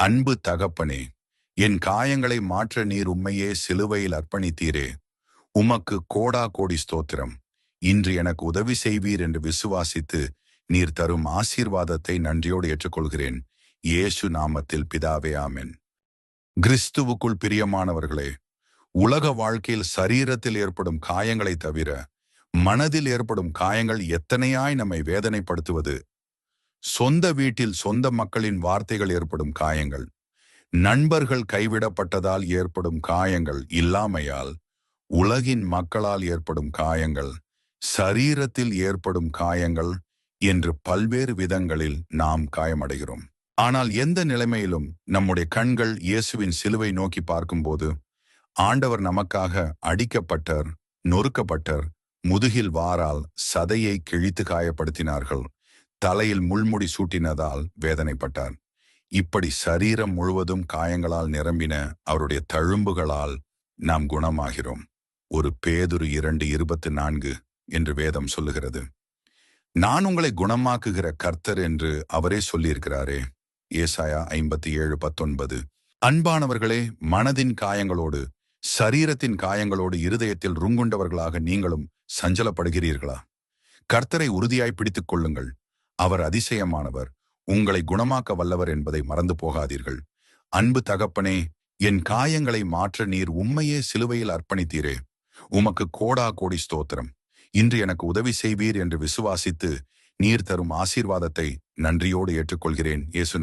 அன்பு தகப்பனே என் காயங்களை மாற்ற நீர் உம்மையே சிலுவையில் அர்ப்பணித்தீரே. உமக்கு கோடா கோடி ஸ்தோத்திரம். இன்று எனக்கு உதவி செய்வீர் என்று விசுவாசித்து நீர் தரும் ஆசீர்வாதத்தை நன்றியோடு ஏற்றுக்கொள்கிறேன். இயேசு நாமத்தில் பிதாவே ஆமென். கிறிஸ்துவுக்குள் பிரியமானவர்களே உலக வாழ்க்கையில் சரீரத்தில் ஏற்படும் காயங்களை தவிர மனதில் ஏற்படும் காயங்கள் எத்தனையாய் நம்மை வேதனைப்படுத்துவது? சொந்த வீட்டில் சொந்த மக்களின் வார்த்தைகள் ஏற்படும் காயங்கள் நண்பர்கள் கைவிடப்பட்டதால் ஏற்படும் காயங்கள் இல்லாமையால் உலகின் மக்களால் ஏற்படும் காயங்கள் சரீரத்தில் ஏற்படும் காயங்கள் என்று பல்வேறு விதங்களில் நாம் காயமடைகிறோம். ஆனால் எந்த நிலைமையிலும் நம்முடைய கண்கள் இயேசுவின் சிலுவை நோக்கி பார்க்கும்போது ஆண்டவர் நமக்காக அடிக்கப்பட்டர் நொறுக்கப்பட்டர் முதுகில் வாரால் சதையை கிழித்து காயப்படுத்தினார்கள். தலையில் முள்முடி சூட்டினதால் வேதனைப்பட்டார். இப்படி சரீரம் முழுவதும் காயங்களால் நிரம்பின அவருடைய தழும்புகளால் நாம் குணமாகிறோம். ஒரு பேதுரு இரண்டு இருபத்து நான்கு என்று வேதம் சொல்லுகிறது. நான் உங்களை குணமாக்குகிற கர்த்தர் என்று அவரே சொல்லியிருக்கிறாரே. ஏசாயா ஐம்பத்தி ஏழு பத்தொன்பது. அன்பானவர்களே மனதின் காயங்களோடு சரீரத்தின் காயங்களோடு இருதயத்தில் ருங்குண்டவர்களாக நீங்களும் சஞ்சலப்படுகிறீர்களா? கர்த்தரை உறுதியாய் பிடித்துக் கொள்ளுங்கள். அவர் அதிசயமானவர். உங்களை குணமாக்க வல்லவர் என்பதை மறந்து போகாதீர்கள். அன்பு தகப்பனே என் காயங்களை மாற்ற நீர் உண்மையே சிலுவையில் அர்ப்பணித்தீரே. உமக்கு கோடா கோடி ஸ்தோத்திரம். இன்று எனக்கு உதவி செய்வீர் என்று விசுவாசித்து நீர் தரும் ஆசீர்வாதத்தை நன்றியோடு ஏற்றுக்கொள்கிறேன். இயேசு